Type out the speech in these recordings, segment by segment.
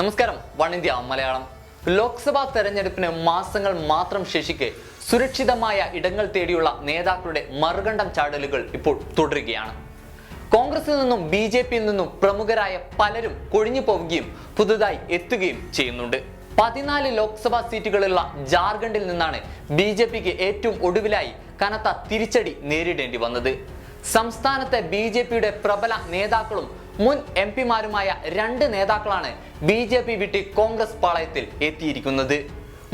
നമസ്കാരം. One India Malayalam. Lok Sabha തെരഞ്ഞെടുപ്പിന് മാസങ്ങൾ മാത്രം ശേഷിക്കെ സുരക്ഷിതമായ ഇടങ്ങൾ തേടിയുള്ള നേതാക്കളുടെ മറുകണ്ഠം ചാടലുകൾ ഇപ്പോൾ തുടരുകയാണ്. കോൺഗ്രസിൽ നിന്നും ബി ജെ പിയിൽ നിന്നും പ്രമുഖരായ പലരും കൊഴിഞ്ഞു പോവുകയും പുതുതായി എത്തുകയും ചെയ്യുന്നുണ്ട്. പതിനാല് ലോക്സഭാ സീറ്റുകളുള്ള ജാർഖണ്ഡിൽ നിന്നാണ് ബി ജെ പിക്ക് ഏറ്റവും ഒടുവിലായി കനത്ത തിരിച്ചടി നേരിടേണ്ടി വന്നത്. സംസ്ഥാനത്തെ ബി ജെ പിയുടെ പ്രബല നേതാക്കളും മുൻ എം പിമാരുമായ രണ്ട് നേതാക്കളാണ് ബി ജെ പി വിട്ട് കോൺഗ്രസ് പാളയത്തിൽ എത്തിയിരിക്കുന്നത്.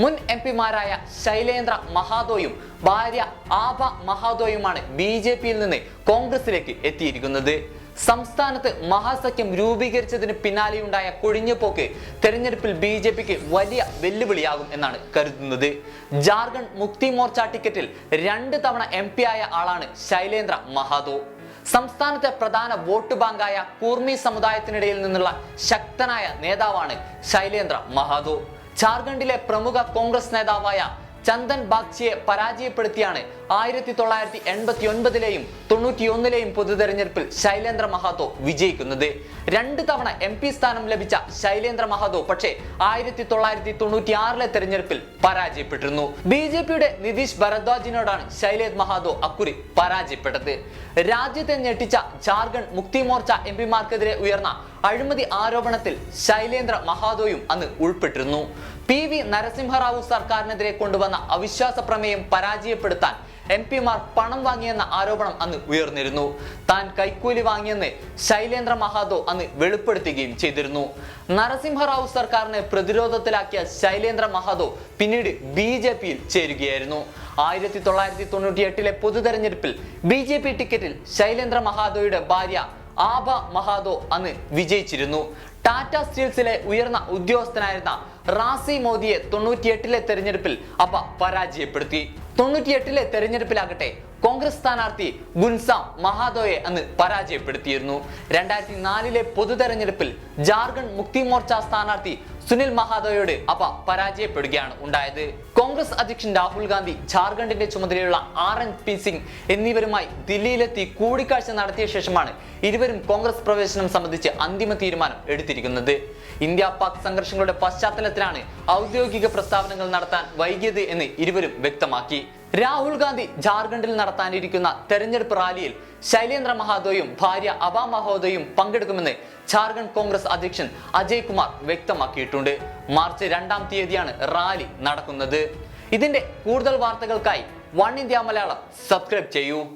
മുൻ എം പിമാരായ ശൈലേന്ദ്ര മഹാതോയും ഭാര്യ ആഭ മഹാതോയുമാണ് ബി ജെ പിയിൽ നിന്ന് കോൺഗ്രസിലേക്ക് എത്തിയിരിക്കുന്നത്. സംസ്ഥാനത്ത് മഹാസഖ്യം രൂപീകരിച്ചതിന് പിന്നാലെയുണ്ടായ കൊഴിഞ്ഞുപോക്ക് തെരഞ്ഞെടുപ്പിൽ ബി ജെ പിക്ക് വലിയ വെല്ലുവിളിയാകും എന്നാണ് കരുതുന്നത്. ജാർഖണ്ഡ് മുക്തി മോർച്ച ടിക്കറ്റിൽ രണ്ട് തവണ എം ആയ ആളാണ് ശൈലേന്ദ്ര മഹാതോ. സംസ്ഥാനത്തെ പ്രധാന വോട്ട് ബാങ്കായ കൂർമി സമുദായത്തിനിടയിൽ നിന്നുള്ള ശക്തനായ നേതാവാണ് ശൈലേന്ദ്ര മഹാതോ. ജാർഖണ്ഡിലെ പ്രമുഖ കോൺഗ്രസ് നേതാവായ ചന്ദൻ ബാഗ്ചിയെ പരാജയപ്പെടുത്തിയാണ് ആയിരത്തി തൊള്ളായിരത്തി എൺപത്തി ഒൻപതിലെയും തൊണ്ണൂറ്റിയൊന്നിലെയും പൊതു തെരഞ്ഞെടുപ്പിൽ ശൈലേന്ദ്ര മഹാതോ വിജയിക്കുന്നത്. രണ്ട് തവണ എം പി സ്ഥാനം ലഭിച്ച ശൈലേന്ദ്ര മഹാതോ പക്ഷേ ആയിരത്തി തൊള്ളായിരത്തി തൊണ്ണൂറ്റി ആറിലെ തെരഞ്ഞെടുപ്പിൽ പരാജയപ്പെട്ടിരുന്നു. ബി ജെ പിയുടെ നിതീഷ് ഭരദ്വാജിനോടാണ് ശൈലേന്ദ്ര മഹാതോ അക്കുറി പരാജയപ്പെട്ടത്. രാജ്യത്തെ ഞെട്ടിച്ച ജാർഖണ്ഡ് മുക്തി മോർച്ച എം പിമാർക്കെതിരെ ഉയർന്ന അഴിമതി ആരോപണത്തിൽ ശൈലേന്ദ്ര മഹാതോയും അന്ന് ഉൾപ്പെട്ടിരുന്നു. പി വി നരസിംഹറാവു സർക്കാരിനെതിരെ കൊണ്ടുവന്ന അവിശ്വാസ പ്രമേയം പരാജയപ്പെടുത്താൻ എം പിമാർ പണം വാങ്ങിയെന്ന ആരോപണം അന്ന് ഉയർന്നിരുന്നു. താൻ കൈക്കൂലി വാങ്ങിയെന്ന് ശൈലേന്ദ്ര മഹാതോ അന്ന് വെളിപ്പെടുത്തുകയും ചെയ്തിരുന്നു. നരസിംഹറാവു സർക്കാരിനെ പ്രതിരോധത്തിലാക്കിയ ശൈലേന്ദ്ര മഹാതോ പിന്നീട് ബി ജെ പിയിൽ ചേരുകയായിരുന്നു. ആയിരത്തി തൊള്ളായിരത്തി തൊണ്ണൂറ്റി എട്ടിലെ പൊതു തെരഞ്ഞെടുപ്പിൽ ബി ജെ പി ടിക്കറ്റിൽ ശൈലേന്ദ്ര മഹാതോയുടെ ഭാര്യ ആഭ മഹാതോ അന്ന് വിജയിച്ചിരുന്നു. ടാറ്റ സ്റ്റീൽസിലെ ഉയർന്ന ഉദ്യോഗസ്ഥനായിരുന്ന റാസി മോദിയെ തൊണ്ണൂറ്റിയെട്ടിലെ തെരഞ്ഞെടുപ്പിൽ അപ്പ പരാജയപ്പെടുത്തി. തൊണ്ണൂറ്റിയെട്ടിലെ തെരഞ്ഞെടുപ്പിലാകട്ടെ കോൺഗ്രസ് സ്ഥാനാർത്ഥി ഗുൻസാം മഹാദോയെ അന്ന് പരാജയപ്പെടുത്തിയിരുന്നു. രണ്ടായിരത്തി നാലിലെ പൊതു തെരഞ്ഞെടുപ്പിൽ ജാർഖണ്ഡ് മുക്തി മോർച്ച സ്ഥാനാർത്ഥി സുനിൽ മഹാദോയോട് അപ്പ പരാജയപ്പെടുകയാണ് ഉണ്ടായത്. കോൺഗ്രസ് അധ്യക്ഷൻ രാഹുൽ ഗാന്ധി ജാർഖണ്ഡിന്റെ ചുമതലയുള്ള ആർ എൻ പി സിംഗ് എന്നിവരുമായി ദില്ലിയിലെത്തി കൂടിക്കാഴ്ച നടത്തിയ ശേഷമാണ് ഇരുവരും കോൺഗ്രസ് പ്രവേശനം സംബന്ധിച്ച് അന്തിമ തീരുമാനം എടുത്തിരിക്കുന്നത്. ഇന്ത്യ പാക് സംഘർഷങ്ങളുടെ പശ്ചാത്തലത്തിലാണ് ഔദ്യോഗിക പ്രസ്താവനകൾ നടത്താൻ വൈകിയത് എന്ന് ഇരുവരും വ്യക്തമാക്കി. രാഹുൽ ഗാന്ധി ജാർഖണ്ഡിൽ നടത്താനിരിക്കുന്ന തെരഞ്ഞെടുപ്പ് റാലിയിൽ ശൈലേന്ദ്ര മഹാതോയും ഭാര്യ അബ മഹോദയും പങ്കെടുക്കുമെന്ന് ജാർഖണ്ഡ് കോൺഗ്രസ് അധ്യക്ഷൻ അജയ് കുമാർ വ്യക്തമാക്കിയിട്ടുണ്ട്. മാർച്ച് രണ്ടാം തീയതിയാണ് റാലി നടക്കുന്നത്. ഇതിന്റെ കൂടുതൽ വാർത്തകൾക്കായി വൺ ഇന്ത്യ മലയാളം സബ്സ്ക്രൈബ് ചെയ്യൂ.